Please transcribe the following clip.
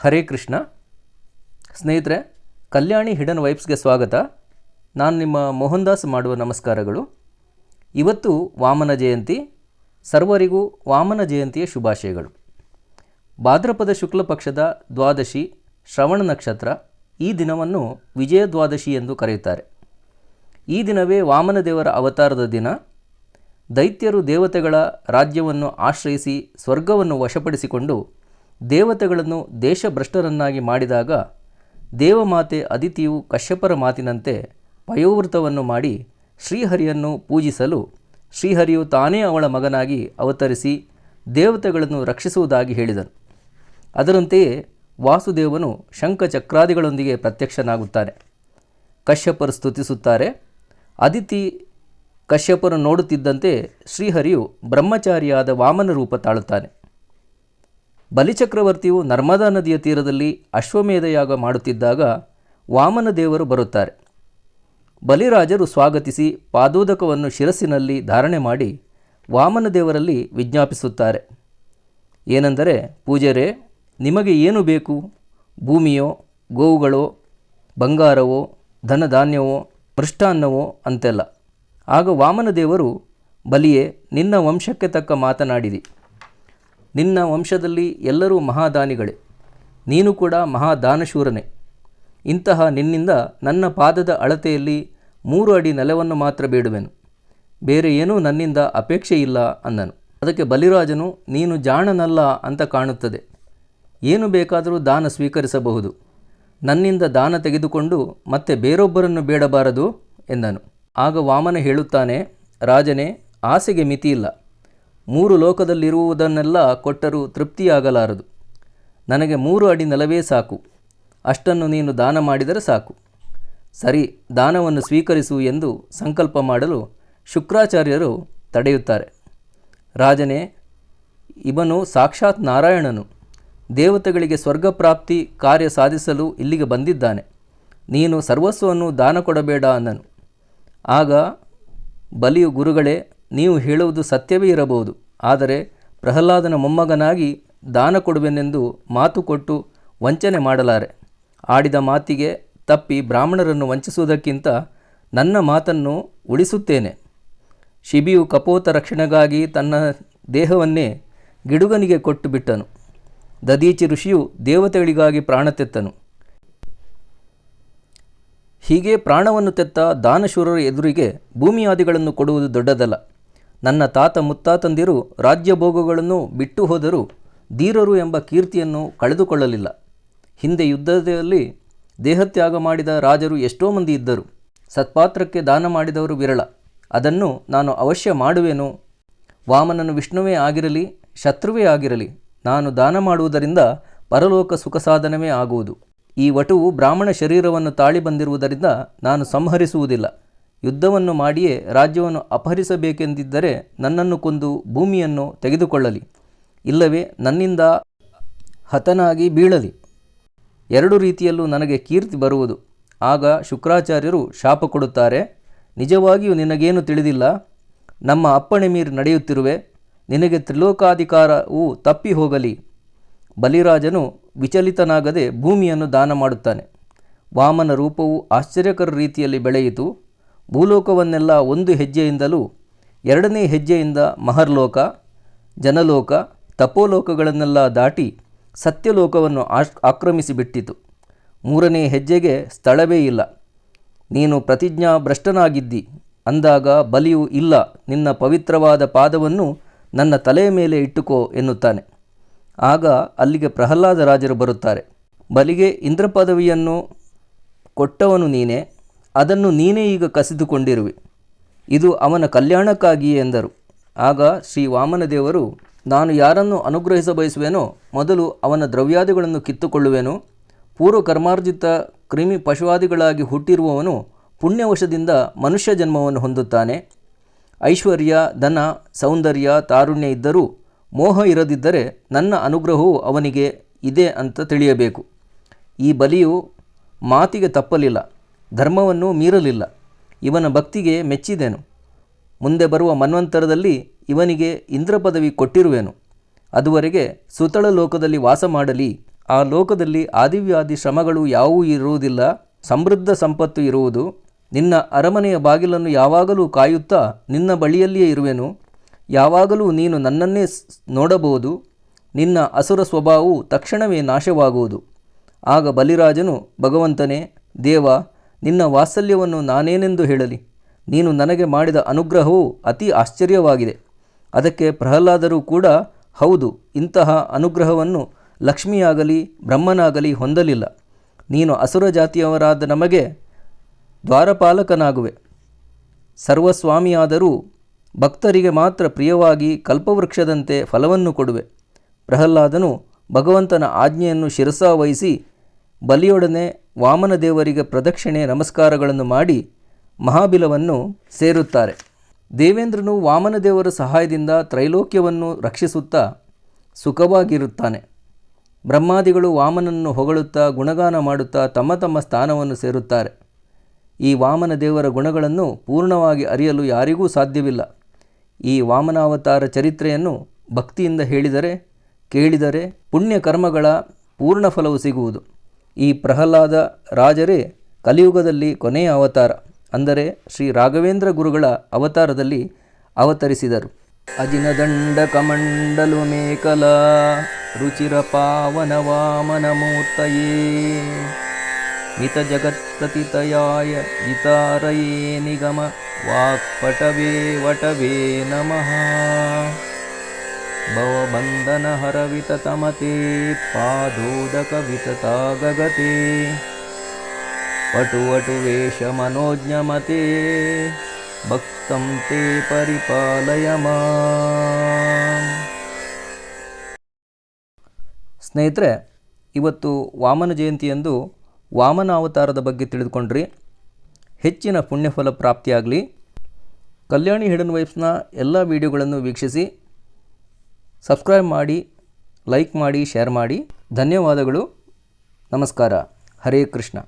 ಹರೇ ಕೃಷ್ಣ. ಸ್ನೇಹಿತರೆ, ಕಲ್ಯಾಣಿ ಹಿಡನ್ ವೈಬ್ಸ್ಗೆ ಸ್ವಾಗತ. ನಾನು ನಿಮ್ಮ ಮೋಹನ್ ದಾಸ್ ಮಾಡುವ ನಮಸ್ಕಾರಗಳು. ಇವತ್ತು ವಾಮನ ಜಯಂತಿ. ಸರ್ವರಿಗೂ ವಾಮನ ಜಯಂತಿಯ ಶುಭಾಶಯಗಳು. ಭಾದ್ರಪದ ಶುಕ್ಲ ಪಕ್ಷದ ದ್ವಾದಶಿ ಶ್ರವಣ ನಕ್ಷತ್ರ ಈ ದಿನವನ್ನು ವಿಜಯ ದ್ವಾದಶಿ ಎಂದು ಕರೆಯುತ್ತಾರೆ. ಈ ದಿನವೇ ವಾಮನ ದೇವರ ಅವತಾರದ ದಿನ. ದೈತ್ಯರು ದೇವತೆಗಳ ರಾಜ್ಯವನ್ನು ಆಶ್ರಯಿಸಿ ಸ್ವರ್ಗವನ್ನು ವಶಪಡಿಸಿಕೊಂಡು ದೇವತೆಗಳನ್ನು ದೇಶಭ್ರಷ್ಟರನ್ನಾಗಿ ಮಾಡಿದಾಗ ದೇವಮಾತೆ ಅದಿತಿಯು ಕಶ್ಯಪರ ಮಾತಿನಂತೆ ಪಯೋವೃತವನ್ನು ಮಾಡಿ ಶ್ರೀಹರಿಯನ್ನು ಪೂಜಿಸಲು ಶ್ರೀಹರಿಯು ತಾನೇ ಅವಳ ಮಗನಾಗಿ ಅವತರಿಸಿ ದೇವತೆಗಳನ್ನು ರಕ್ಷಿಸುವುದಾಗಿ ಹೇಳಿದನು. ಅದರಂತೆಯೇ ವಾಸುದೇವನು ಶಂಖಚಕ್ರಾದಿಗಳೊಂದಿಗೆ ಪ್ರತ್ಯಕ್ಷನಾಗುತ್ತಾನೆ. ಕಶ್ಯಪರು ಸ್ತುತಿಸುತ್ತಾರೆ. ಅದಿತಿ ಕಶ್ಯಪರು ನೋಡುತ್ತಿದ್ದಂತೆ ಶ್ರೀಹರಿಯು ಬ್ರಹ್ಮಚಾರಿಯಾದ ವಾಮನ ರೂಪ ತಾಳುತ್ತಾನೆ. ಬಲಿಚಕ್ರವರ್ತಿಯು ನರ್ಮದಾ ನದಿಯ ತೀರದಲ್ಲಿ ಅಶ್ವಮೇಧಯಾಗ ಮಾಡುತ್ತಿದ್ದಾಗ ವಾಮನ ದೇವರು ಬರುತ್ತಾರೆ. ಬಲಿರಾಜರು ಸ್ವಾಗತಿಸಿ ಪಾದೋದಕವನ್ನು ಶಿರಸ್ಸಿನಲ್ಲಿ ಧಾರಣೆ ಮಾಡಿ ವಾಮನ ದೇವರಲ್ಲಿ ವಿಜ್ಞಾಪಿಸುತ್ತಾರೆ. ಏನೆಂದರೆ, ಪೂಜರೆ, ನಿಮಗೆ ಏನು ಬೇಕು? ಭೂಮಿಯೋ, ಗೋವುಗಳೋ, ಬಂಗಾರವೋ, ಧನಧಾನ್ಯವೋ ಮೃಷ್ಟಾನ್ನವೋ ಅಂತೆಲ್ಲ. ಆಗ ವಾಮನ ದೇವರು, ಬಲಿಯೇ, ನಿನ್ನ ವಂಶಕ್ಕೆ ತಕ್ಕ ಮಾತನಾಡಿದಿ ನಿನ್ನ ವಂಶದಲ್ಲಿ ಎಲ್ಲರೂ ಮಹಾದಾನಿಗಳೇ. ನೀನು ಕೂಡ ಮಹಾದಾನಶೂರನೇ. ಇಂತಹ ನಿನ್ನಿಂದ ನನ್ನ ಪಾದದ ಅಳತೆಯಲ್ಲಿ ಮೂರು ಅಡಿ ನೆಲವನ್ನು ಮಾತ್ರ ಬೇಡುವೆನು. ಬೇರೆ ಏನೂ ನನ್ನಿಂದ ಅಪೇಕ್ಷೆ ಇಲ್ಲ ಅಂದನು ಅದಕ್ಕೆ ಬಲಿರಾಜನು, ನೀನು ಜಾಣನಲ್ಲ ಅಂತ ಕಾಣುತ್ತದೆ. ಏನು ಬೇಕಾದರೂ ದಾನ ಸ್ವೀಕರಿಸಬಹುದು. ನನ್ನಿಂದ ದಾನ ತೆಗೆದುಕೊಂಡು ಮತ್ತೆ ಬೇರೊಬ್ಬರನ್ನು ಬೇಡಬಾರದು ಎಂದನು. ಆಗ ವಾಮನ ಹೇಳುತ್ತಾನೆ, ರಾಜನೇ, ಆಸೆಗೆ ಮಿತಿಯಿಲ್ಲ. ಮೂರು ಲೋಕದಲ್ಲಿರುವುದನ್ನೆಲ್ಲ ಕೊಟ್ಟರೂ ತೃಪ್ತಿಯಾಗಲಾರದು. ನನಗೆ ಮೂರು ಅಡಿ ನೆಲವೇ ಸಾಕು. ಅಷ್ಟನ್ನು ನೀನು ದಾನ ಮಾಡಿದರೆ ಸಾಕು. ಸರಿ, ದಾನವನ್ನು ಸ್ವೀಕರಿಸು ಎಂದು ಸಂಕಲ್ಪ ಮಾಡಲು ಶುಕ್ರಾಚಾರ್ಯರು ತಡೆಯುತ್ತಾರೆ. ರಾಜನೇ, ಇವನು ಸಾಕ್ಷಾತ್ ನಾರಾಯಣನು. ದೇವತೆಗಳಿಗೆ ಸ್ವರ್ಗಪ್ರಾಪ್ತಿ ಕಾರ್ಯ ಸಾಧಿಸಲು ಇಲ್ಲಿಗೆ ಬಂದಿದ್ದಾನೆ. ನೀನು ಸರ್ವಸ್ವವನ್ನು ದಾನ ಕೊಡಬೇಡ ಅಂದನು ಆಗ ಬಲಿಯು ಗುರುಗಳೇ ನೀವು ಹೇಳುವುದು ಸತ್ಯವೇ ಇರಬಹುದು. ಆದರೆ ಪ್ರಹ್ಲಾದನ ಮೊಮ್ಮಗನಾಗಿ ದಾನ ಕೊಡುವೆನೆಂದು ಮಾತು ಕೊಟ್ಟು ವಂಚನೆ ಮಾಡಲಾರೆ. ಆಡಿದ ಮಾತಿಗೆ ತಪ್ಪಿ ಬ್ರಾಹ್ಮಣರನ್ನು ವಂಚಿಸುವುದಕ್ಕಿಂತ ನನ್ನ ಮಾತನ್ನು ಉಳಿಸುತ್ತೇನೆ. ಶಿಬಿಯು ಕಪೋತ ರಕ್ಷಣೆಗಾಗಿ ತನ್ನ ದೇಹವನ್ನೇ ಗಿಡುಗನಿಗೆ ಕೊಟ್ಟು ಬಿಟ್ಟನು. ದದೀಚಿ ಋಷಿಯು ದೇವತೆಗಳಿಗಾಗಿ ಪ್ರಾಣ ತೆತ್ತನು. ಹೀಗೆ ಪ್ರಾಣವನ್ನು ತೆತ್ತ ದಾನಶೂರರ ಎದುರಿಗೆ ಭೂಮಿಯಾದಿಗಳನ್ನು ಕೊಡುವುದು ದೊಡ್ಡದಲ್ಲ. ನನ್ನ ತಾತ ಮುತ್ತಾತಂದಿರು ರಾಜ್ಯಭೋಗಗಳನ್ನು ಬಿಟ್ಟು ಹೋದರೂ ಧೀರರು ಎಂಬ ಕೀರ್ತಿಯನ್ನು ಕಳೆದುಕೊಳ್ಳಲಿಲ್ಲ. ಹಿಂದೆ ಯುದ್ಧದಲ್ಲಿ ದೇಹತ್ಯಾಗ ಮಾಡಿದ ರಾಜರು ಎಷ್ಟೋ ಮಂದಿ ಇದ್ದರು. ಸತ್ಪಾತ್ರಕ್ಕೆ ದಾನ ಮಾಡಿದವರು ವಿರಳ. ಅದನ್ನು ನಾನು ಅವಶ್ಯ ಮಾಡುವೆನು. ವಾಮನನು ವಿಷ್ಣುವೇ ಆಗಿರಲಿ, ಶತ್ರುವೇ ಆಗಿರಲಿ, ನಾನು ದಾನ ಮಾಡುವುದರಿಂದ ಪರಲೋಕ ಸುಖ ಸಾಧನವೇ ಆಗುವುದು. ಈ ವಟುವು ಬ್ರಾಹ್ಮಣ ಶರೀರವನ್ನು ತಾಳಿ ಬಂದಿರುವುದರಿಂದ ನಾನು ಸಂಹರಿಸುವುದಿಲ್ಲ. ಯುದ್ಧವನ್ನು ಮಾಡಿಯೇ ರಾಜ್ಯವನ್ನು ಅಪಹರಿಸಬೇಕೆಂದಿದ್ದರೆ ನನ್ನನ್ನು ಕೊಂದು ಭೂಮಿಯನ್ನು ತೆಗೆದುಕೊಳ್ಳಲಿ. ಇಲ್ಲವೇ ನನ್ನಿಂದ ಹತನಾಗಿ ಬೀಳಲಿ. ಎರಡು ರೀತಿಯಲ್ಲೂ ನನಗೆ ಕೀರ್ತಿ ಬರುವುದು. ಆಗ ಶುಕ್ರಾಚಾರ್ಯರು ಶಾಪ ಕೊಡುತ್ತಾರೆ. ನಿಜವಾಗಿಯೂ ನಿನಗೇನು ತಿಳಿದಿಲ್ಲ? ನಮ್ಮ ಅಪ್ಪಣೆ ಮೀರಿ ನಡೆಯುತ್ತಿರುವೆ. ನಿನಗೆ ತ್ರಿಲೋಕಾಧಿಕಾರವು ತಪ್ಪಿ ಹೋಗಲಿ. ಬಲಿರಾಜನು ವಿಚಲಿತನಾಗದೆ ಭೂಮಿಯನ್ನು ದಾನ ಮಾಡುತ್ತಾನೆ. ವಾಮನ ರೂಪವು ಆಶ್ಚರ್ಯಕರ ರೀತಿಯಲ್ಲಿ ಬೆಳೆಯಿತು. ಭೂಲೋಕವನ್ನೆಲ್ಲ ಒಂದು ಹೆಜ್ಜೆಯಿಂದಲೂ ಎರಡನೇ ಹೆಜ್ಜೆಯಿಂದ ಮಹರ್ಲೋಕ, ಜನಲೋಕ, ತಪೋಲೋಕಗಳನ್ನೆಲ್ಲ ದಾಟಿ ಸತ್ಯಲೋಕವನ್ನು ಆಶ್, ಆಕ್ರಮಿಸಿಬಿಟ್ಟಿತು. ಮೂರನೇ ಹೆಜ್ಜೆಗೆ ಸ್ಥಳವೇ ಇಲ್ಲ. ನೀನು ಪ್ರತಿಜ್ಞಾ ಭ್ರಷ್ಟನಾಗಿದ್ದಿ ಅಂದಾಗ ಬಲಿಯು ಇಲ್ಲ. ನಿನ್ನ ಪವಿತ್ರವಾದ ಪಾದವನ್ನು ನನ್ನ ತಲೆಯ ಮೇಲೆ ಇಟ್ಟುಕೋ ಎನ್ನುತ್ತಾನೆ. ಆಗ ಅಲ್ಲಿಗೆ ಪ್ರಹ್ಲಾದ ರಾಜರು ಬರುತ್ತಾರೆ. ಬಲಿಗೆ ಇಂದ್ರಪದವಿಯನ್ನು ಕೊಟ್ಟವನು ನೀನೇ. ಅದನ್ನು ನೀನೇ ಈಗ ಕಸಿದುಕೊಂಡಿರುವೆ. ಇದು ಅವನ ಕಲ್ಯಾಣಕ್ಕಾಗಿಯೇ ಎಂದರು. ಆಗ ಶ್ರೀ ವಾಮನದೇವರು, ನಾನು ಯಾರನ್ನು ಅನುಗ್ರಹಿಸ ಬಯಸುವೆನೋ, ಮೊದಲು ಅವನ ದ್ರವ್ಯಾದಿಗಳನ್ನು ಕಿತ್ತುಕೊಳ್ಳುವೆನು. ಪೂರ್ವ ಕರ್ಮಾರ್ಜಿತ ಕ್ರಿಮಿ ಪಶುವಾದಿಗಳಾಗಿ ಹುಟ್ಟಿರುವವನು ಪುಣ್ಯವಶದಿಂದ ಮನುಷ್ಯ ಜನ್ಮವನ್ನು ಹೊಂದುತ್ತಾನೆ. ಐಶ್ವರ್ಯ, ಧನ, ಸೌಂದರ್ಯ, ತಾರುಣ್ಯ ಇದ್ದರೂ ಮೋಹ ಇರದಿದ್ದರೆ ನನ್ನ ಅನುಗ್ರಹವು ಅವನಿಗೆ ಇದೆ ಅಂತ ತಿಳಿಯಬೇಕು. ಈ ಬಲಿಯು ಮಾತಿಗೆ ತಪ್ಪಲಿಲ್ಲ. ಧರ್ಮವನ್ನು ಮೀರಲಿಲ್ಲ. ಇವನ ಭಕ್ತಿಗೆ ಮೆಚ್ಚಿದೆನು. ಮುಂದೆ ಬರುವ ಮನ್ವಂತರದಲ್ಲಿ ಇವನಿಗೆ ಇಂದ್ರ ಪದವಿ ಕೊಟ್ಟಿರುವೆನು. ಅದುವರೆಗೆ ಸುತಳ ಲೋಕದಲ್ಲಿ ವಾಸ ಮಾಡಲಿ. ಆ ಲೋಕದಲ್ಲಿ ಆದಿವ್ಯಾದಿ ಶ್ರಮಗಳು ಯಾವುವೂ ಇರುವುದಿಲ್ಲ. ಸಮೃದ್ಧ ಸಂಪತ್ತು ಇರುವುದು. ನಿನ್ನ ಅರಮನೆಯ ಬಾಗಿಲನ್ನು ಯಾವಾಗಲೂ ಕಾಯುತ್ತಾ ನಿನ್ನ ಬಳಿಯಲ್ಲಿಯೇ ಇರುವೆನು. ಯಾವಾಗಲೂ ನೀನು ನನ್ನನ್ನೇ ನೋಡಬಹುದು. ನಿನ್ನ ಅಸುರ ಸ್ವಭಾವವು ತಕ್ಷಣವೇ ನಾಶವಾಗುವುದು. ಆಗ ಬಲಿರಾಜನು ಭಗವಂತನೇ, ದೇವ ನಿನ್ನ ವಾತ್ಸಲ್ಯವನ್ನು ನಾನೇನೆಂದು ಹೇಳಲಿ? ನೀನು ನನಗೆ ಮಾಡಿದ ಅನುಗ್ರಹವು ಅತಿ ಆಶ್ಚರ್ಯವಾಗಿದೆ. ಅದಕ್ಕೆ ಪ್ರಹ್ಲಾದರೂ ಕೂಡ, ಹೌದು, ಇಂತಹ ಅನುಗ್ರಹವನ್ನು ಲಕ್ಷ್ಮಿಯಾಗಲಿ, ಬ್ರಹ್ಮನಾಗಲಿ ಹೊಂದಲಿಲ್ಲ. ನೀನು ಅಸುರ ಜಾತಿಯವರಾದ ನಮಗೆ ದ್ವಾರಪಾಲಕನಾಗುವೆ. ಸರ್ವಸ್ವಾಮಿಯಾದರೂ ಭಕ್ತರಿಗೆ ಮಾತ್ರ ಪ್ರಿಯವಾಗಿ ಕಲ್ಪವೃಕ್ಷದಂತೆ ಫಲವನ್ನು ಕೊಡುವೆ. ಪ್ರಹ್ಲಾದನು ಭಗವಂತನ ಆಜ್ಞೆಯನ್ನು ಶಿರಸಾವಹಿಸಿ ಬಲಿಯೊಡನೆ ವಾಮನ ದೇವರಿಗೆ ಪ್ರದಕ್ಷಿಣೆ ನಮಸ್ಕಾರಗಳನ್ನು ಮಾಡಿ ಮಹಾಬಿಲವನ್ನು ಸೇರುತ್ತಾರೆ. ದೇವೇಂದ್ರನು ವಾಮನ ದೇವರ ಸಹಾಯದಿಂದ ತ್ರೈಲೋಕ್ಯವನ್ನು ರಕ್ಷಿಸುತ್ತಾ ಸುಖವಾಗಿರುತ್ತಾನೆ. ಬ್ರಹ್ಮಾದಿಗಳು ವಾಮನನ್ನು ಹೊಗಳುತ್ತಾ ಗುಣಗಾನ ಮಾಡುತ್ತಾ ತಮ್ಮ ತಮ್ಮ ಸ್ಥಾನವನ್ನು ಸೇರುತ್ತಾರೆ. ಈ ವಾಮನ ದೇವರ ಗುಣಗಳನ್ನು ಪೂರ್ಣವಾಗಿ ಅರಿಯಲು ಯಾರಿಗೂ ಸಾಧ್ಯವಿಲ್ಲ. ಈ ವಾಮನಾವತಾರ ಚರಿತ್ರೆಯನ್ನು ಭಕ್ತಿಯಿಂದ ಹೇಳಿದರೆ, ಕೇಳಿದರೆ ಪುಣ್ಯ ಕರ್ಮಗಳ ಪೂರ್ಣ ಫಲವು ಸಿಗುವುದು. ಈ ಪ್ರಹ್ಲಾದ ರಾಜರೇ ಕಲಿಯುಗದಲ್ಲಿ ಕೊನೆಯ ಅವತಾರ, ಅಂದರೆ ಶ್ರೀ ರಾಘವೇಂದ್ರ ಗುರುಗಳ ಅವತಾರದಲ್ಲಿ ಅವತರಿಸಿದರು. ಅಜಿನದಂಡ ಕಮಂಡಲು ಮೇಕಲ ರುಚಿರ ಪಾವನ ವಾಮನ ಮೂರ್ತಯೇ. ಮಿತ ಜಗತ್ಪತಿತಯಾಯ ಜಿತಾರಯೇ ನಿಗಮ, ವಾಕ್ಪಟವೇ ವಟವೇ ನಮಃ. ಗಗತೆ ವಟು ವಟು ವೇಷ ಮನೋಜ್ಞಮತೆ ಭಕ್ತಂ ತೇ ಪರಿಪಾಲಯ ಮಾಂ. ಸ್ನೇಹಿತರೆ, ಇವತ್ತು ವಾಮನ ಜಯಂತಿಯಂದು ವಾಮನ ಅವತಾರದ ಬಗ್ಗೆ ತಿಳಿದುಕೊಂಡ್ರಿ. ಹೆಚ್ಚಿನ ಪುಣ್ಯಫಲ ಪ್ರಾಪ್ತಿಯಾಗಲಿ. ಕಲ್ಯಾಣಿ ಹಿಡನ್ ವೈಫ್ಸ್ನ ಎಲ್ಲ ವಿಡಿಯೋಗಳನ್ನು ವೀಕ್ಷಿಸಿ ಸಬ್ಸ್ಕ್ರೈಬ್ ಮಾಡಿ ಲೈಕ್ ಮಾಡಿ ಶೇರ್ ಮಾಡಿ. ಧನ್ಯವಾದಗಳು. ನಮಸ್ಕಾರ. ಹರೇ ಕೃಷ್ಣ.